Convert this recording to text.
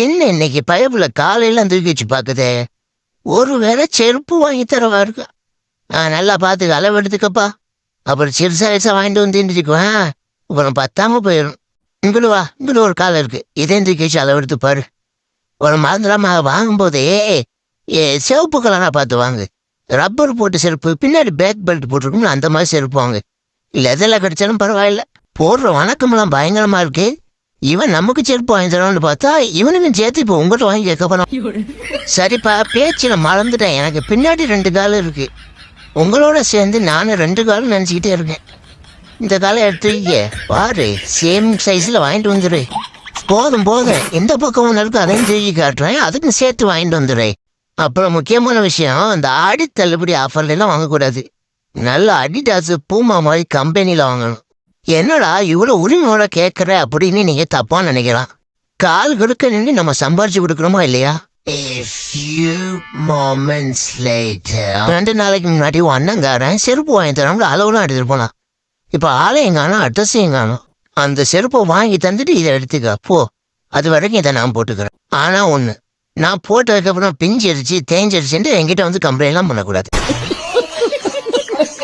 என்ன இன்னைக்கு பயப்புல காலையில தூக்கி வச்சு பாக்குதே ஒருவேளை செருப்பு வாங்கி தரவா இருக்கு? ஆ நல்லா பார்த்து அளவு எடுத்துக்கப்பா. அப்புறம் சிறுசா வயசா வாங்கிட்டு வந்து திண்டுச்சுக்குவேன் அப்புறம் பத்தாம போயிடும். இங்குடு வா இங்குடு ஒரு காலம் இருக்கு. இதே தூக்கி வச்சு அளவு எடுத்து பாரு. ஒரு மறந்துடாம வாங்கும்போதே ஏ சிவப்பு கலரா பார்த்து வாங்கு. ரப்பர் போட்டு செருப்பு பின்னாடி பேக் பெல்ட் போட்டிருக்கும்ல அந்த மாதிரி செருப்பு வாங்கு. லெதரில் கிடைச்சாலும் பரவாயில்ல. போடுற வணக்கம்லாம் பயங்கரமாக இருக்குது இவன் நமக்கு செருப்பு வாங்கி தரணும்னு பார்த்தா இவனுக்கும் சேர்த்து இப்போ உங்கள்கிட்ட வாங்கி கேட்க போனோம் சரிப்பா பேச்சில் மறந்துட்டேன். எனக்கு பின்னாடி ரெண்டு கால் இருக்கு. உங்களோட சேர்ந்து நானும் ரெண்டு காலும் நினச்சிக்கிட்டே இருக்கேன். இந்த காலை எடுத்துக்க பாரு சேம் சைஸில் வாங்கிட்டு வந்துடு போதும் போதும். எந்த பக்கம் இருக்கோ அதையும் தூக்கி காட்டுறேன். அதுக்கும் சேர்த்து வாங்கிட்டு வந்துடு அப்புறம் முக்கியமான விஷயம் இந்த ஆடி தள்ளுபடி ஆஃபர்ல எல்லாம் வாங்கக்கூடாது. நல்ல அடிடாஸ் பூமா மாதிரி கம்பெனியில் வாங்கணும். என்னடா இவ்வளோ உரிமையோட கேட்குற அப்படின்னு நீங்க தப்பா நினைக்கலாம். கால் கொடுக்க நின்று நம்ம சம்பாரிச்சு கொடுக்குறோமா இல்லையா? ரெண்டு நாளைக்கு முன்னாடி உன் அண்ணங்காரன் செருப்பு வாங்கி தரோம்ல அளவுலாம் எடுத்துட்டு போனான். இப்போ ஆளையும் காணும் அட்ரஸையும் காணும் அந்த செருப்பை வாங்கி தந்துட்டு இதை எடுத்துக்க. போ. அது வரைக்கும் இதை நான் போட்டுக்கிறேன். ஆனா ஒண்ணு நான் போட்டதுக்கப்புறம் பிஞ்சு அடிச்சு தேஞ்சடிச்சுட்டு என்கிட்ட வந்து கம்ப்ளைண்ட்லாம் பண்ணக்கூடாது.